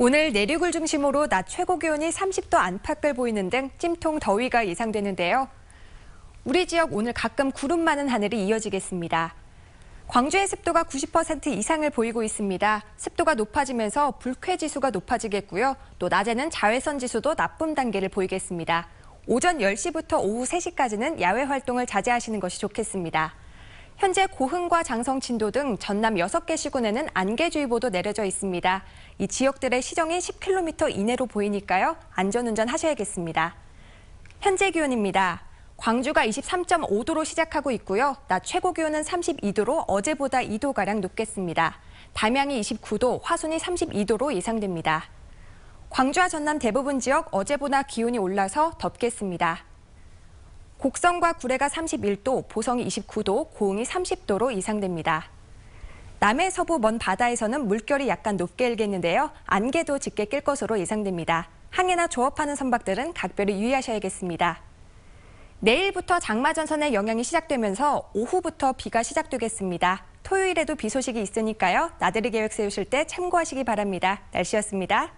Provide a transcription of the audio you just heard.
오늘 내륙을 중심으로 낮 최고 기온이 30도 안팎을 보이는 등 찜통 더위가 예상되는데요. 우리 지역 오늘 가끔 구름 많은 하늘이 이어지겠습니다. 광주의 습도가 90% 이상을 보이고 있습니다. 습도가 높아지면서 불쾌 지수가 높아지겠고요. 또 낮에는 자외선 지수도 나쁨 단계를 보이겠습니다. 오전 10시부터 오후 3시까지는 야외 활동을 자제하시는 것이 좋겠습니다. 현재 고흥과 장성, 진도 등 전남 6개 시군에는 안개주의보도 내려져 있습니다. 이 지역들의 시정이 10km 이내로 보이니까요. 안전운전 하셔야겠습니다. 현재 기온입니다. 광주가 23.5도로 시작하고 있고요. 낮 최고 기온은 32도로 어제보다 2도가량 높겠습니다. 담양이 29도, 화순이 32도로 예상됩니다. 광주와 전남 대부분 지역 어제보다 기온이 올라서 덥겠습니다. 곡성과 구례가 31도, 보성이 29도, 고흥이 30도로 예상됩니다. 남해 서부 먼 바다에서는 물결이 약간 높게 일겠는데요. 안개도 짙게 낄 것으로 예상됩니다. 항해나 조업하는 선박들은 각별히 유의하셔야겠습니다. 내일부터 장마전선의 영향이 시작되면서 오후부터 비가 시작되겠습니다. 토요일에도 비 소식이 있으니까요. 나들이 계획 세우실 때 참고하시기 바랍니다. 날씨였습니다.